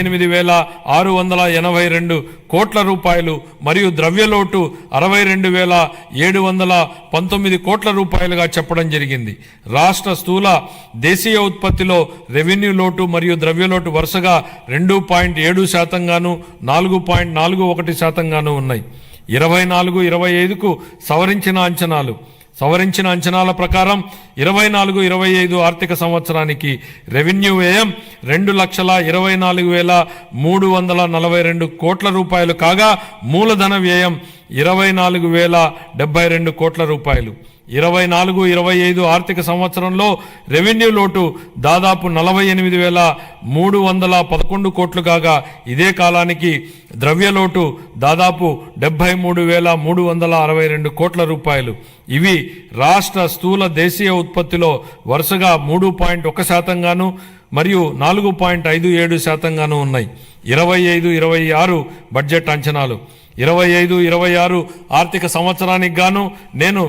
ఎనిమిది వేల ఆరు వందల ఎనభై రెండు కోట్ల రూపాయలు మరియు ద్రవ్యలోటు అరవై రెండు వేల ఏడు వందల పంతొమ్మిది కోట్ల రూపాయలుగా చెప్పడం జరిగింది. రాష్ట్ర స్థూల దేశీయ ఉత్పత్తిలో రెవెన్యూ లోటు మరియు ద్రవ్యలోటు వరుసగా రెండు పాయింట్ ఏడు శాతంగాను నాలుగు పాయింట్ నాలుగు ఒకటి శాతంగాను ఉన్నాయి. ఇరవై నాలుగు ఇరవై ఐదుకు సవరించిన అంచనాలు. సవరించిన అంచనాల ప్రకారం ఇరవై నాలుగు ఇరవై ఐదు ఆర్థిక సంవత్సరానికి రెవెన్యూ వ్యయం రెండు లక్షల ఇరవై నాలుగు వేల మూడు వందల నలభై రెండు కోట్ల రూపాయలు కాగా మూలధన వ్యయం ఇరవై నాలుగు వేల డెబ్బై రెండు కోట్ల రూపాయలు. ఇరవై నాలుగు ఇరవై ఐదు ఆర్థిక సంవత్సరంలో రెవెన్యూ లోటు దాదాపు నలభై ఎనిమిది వేల మూడు వందల పదకొండు కోట్లు కాగా ఇదే కాలానికి ద్రవ్యలోటు దాదాపు డెబ్బై మూడు వేల మూడు వందల అరవై రెండు కోట్ల రూపాయలు. ఇవి రాష్ట్ర స్థూల దేశీయ ఉత్పత్తిలో వరుసగా మూడు పాయింట్ ఒక శాతంగాను మరియు నాలుగు పాయింట్ ఐదు ఏడు శాతంగాను ఉన్నాయి. ఇరవై ఐదు ఇరవై ఆరు బడ్జెట్ అంచనాలు. ఇరవై ఐదు ఇరవై ఆరు ఆర్థిక సంవత్సరానికి గాను నేను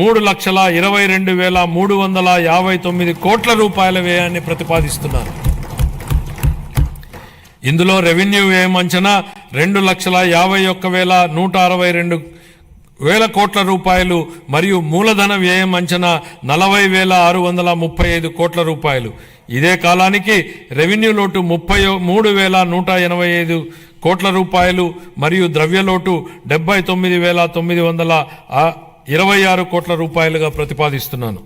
మూడు లక్షల ఇరవై రెండు వేల మూడు వందల యాభై తొమ్మిది కోట్ల రూపాయల వ్యయాన్ని ప్రతిపాదిస్తున్నాను. ఇందులో రెవెన్యూ వ్యయం అంచనా రెండు లక్షల యాభై ఒక్క వేల నూట అరవై రెండు వేల కోట్ల రూపాయలు మరియు మూలధన వ్యయం అంచనా నలభై వేల ఆరు వందల ముప్పై ఐదు కోట్ల రూపాయలు. ఇదే కాలానికి రెవెన్యూ లోటు ముప్పై మూడు వేల నూట ఎనభై ఐదు కోట్ల రూపాయలు మరియు ద్రవ్యలోటు డెబ్బై తొమ్మిది వేల తొమ్మిది వందల ఇరవై ఆరు కోట్ల రూపాయలుగా ప్రతిపాదిస్తున్నాను.